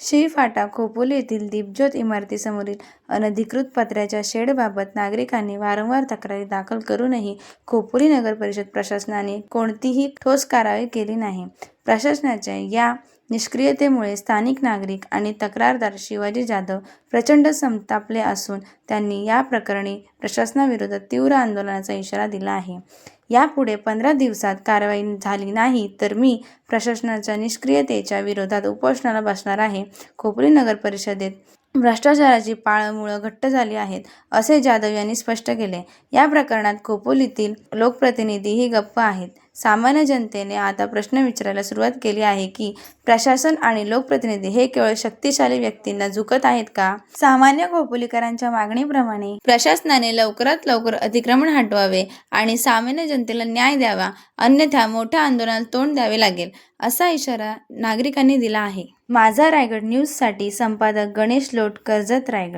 श्री फाटा खोपोली येथील दीपज्योत इमारतीसमोरील अनधिकृत पत्र्याच्या शेडबाबत नागरिकांनी वारंवार तक्रारी दाखल करूनही खोपोली नगर परिषद प्रशासनाने कोणतीही ठोस कारवाई केली नाही. प्रशासनाच्या या निष्क्रियतेमुळे स्थानिक नागरिक आणि तक्रारदार शिवाजी जाधव प्रचंड संतापले असून त्यांनी या प्रकरणी प्रशासनाविरोधात तीव्र आंदोलनाचा इशारा दिला आहे. यापुढे पंधरा दिवसात कारवाई झाली नाही तर मी प्रशासनाच्या निष्क्रियतेच्या विरोधात उपोषणाला बसणार आहे खोपोली नगर परिषदेत भ्रष्टाचाराची पाळमुळं घट्ट झाली आहेत असे जाधव यांनी स्पष्ट केले. या प्रकरणात खोपोलीतील लोकप्रतिनिधीही गप्प आहेत. सामान्य जनतेने आता प्रश्न विचारायला सुरुवात केली आहे की प्रशासन आणि लोकप्रतिनिधी हे केवळ शक्तिशाली व्यक्तींना झुकत आहेत का? सामान्य खोपोलीकरांच्या मागणीप्रमाणे प्रशासनाने लवकरात लवकर अतिक्रमण हटवावे आणि सामान्य जनतेला न्याय द्यावा अन्यथा मोठ्या आंदोलनाला तोंड द्यावे लागेल असा इशारा नागरिकांनी दिला आहे. माझा रायगड न्यूजसाठी संपादक गणेश लोट कर्जत रायगड.